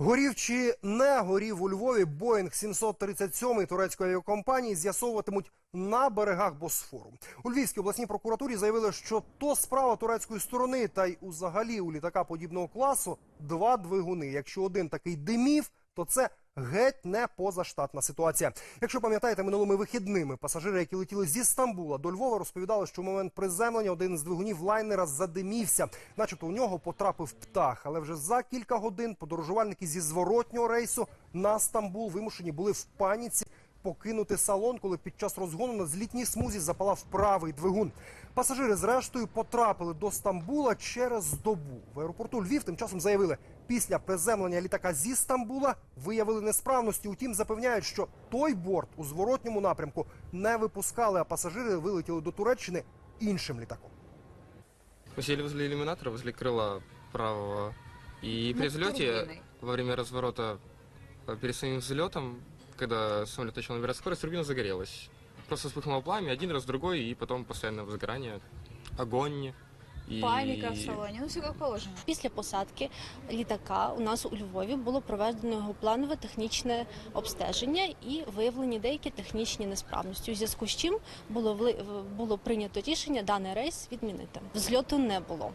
Горів чи не горів у Львові Боїнг 737 турецької авіакомпанії з'ясовуватимуть на берегах Босфору. У Львівській обласній прокуратурі заявили, що то справа турецької сторони, та й узагалі у літака подібного класу два двигуни. Якщо один такий димів, то це геть не позаштатна ситуація. Якщо пам'ятаєте, минулими вихідними пасажири, які летіли зі Стамбула до Львова, розповідали, що в момент приземлення один з двигунів лайнера задимівся, начебто у нього потрапив птах. Але вже за кілька годин подорожувальники зі зворотнього рейсу на Стамбул вимушені були в паніці покинути салон, коли під час розгону на злітній смузі запалав правий двигун. Пасажири зрештою потрапили до Стамбула через добу. В аеропорту Львів тим часом заявили, після приземлення літака зі Стамбула виявили несправності. Утім, запевняють, що той борт у зворотньому напрямку не випускали, а пасажири вилетіли до Туреччини іншим літаком. Мы сели возле иллюминатора, возле крыла правого. И при Над взлете, турбиной. во время разворота э, перед самим взлетом, когда самолет начал набирать скорость, турбина загорелась. Просто вспыхнуло пламя один раз, другой, и потом постоянное возгорание, огонь. И... Паніка в салоні, ну все як положено. Після посадки літака у нас у Львові було проведено його планове технічне обстеження і виявлені деякі технічні несправності. У зв'язку з чим було було прийнято рішення даний рейс відмінити. Взльоту не було.